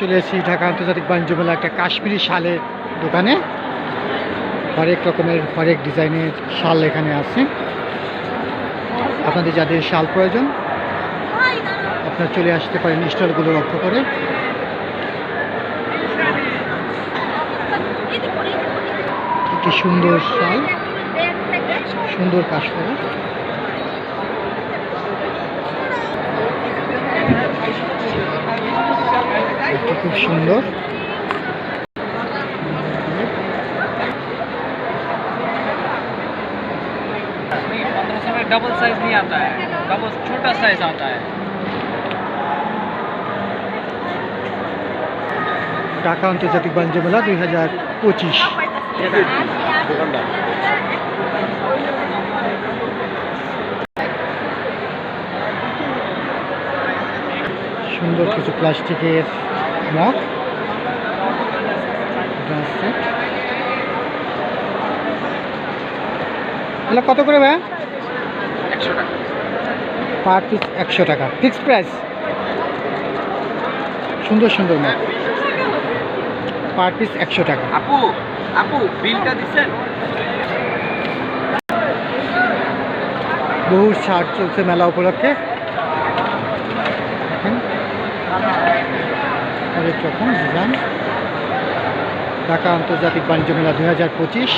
চলে এসেছি ঢাকা আন্তর্জাতিক বাণিজ্য মেলা একটা কাশ্মীরি শালের দোকানে। হরেক রকমের, হরেক ডিজাইনের শাল এখানে আছে। আপনাদের যাদের শাল প্রয়োজন, আপনারা চলে আসতে পারেন স্টলগুলো লক্ষ্য করে। সুন্দর শাল, সুন্দর কাজ করা। খুব সুন্দর नहीं पंद्रह सौ में डबल साइज नहीं आता है डबल छोटा साइज आता है ঢাকা আন্তর্জাতিক বাণিজ্য মেলা দুই হাজার পঁচিশ সুন্দর কিছু প্লাস্টিকের মগ। এগুলো কত করে ভাই একশো টাকা। পার পিস একশো টাকা। ফিক্সড প্রাইস সুন্দর সুন্দর মগ পার পিস একশো টাকা। আপু আপু বিলটা দিচ্ছেন বহু ছাড় চলছে মেলা উপলক্ষে। অনেক রকম ডিজাইন ঢাকা আন্তর্জাতিক বাণিজ্য মেলা দুই হাজার পঁচিশ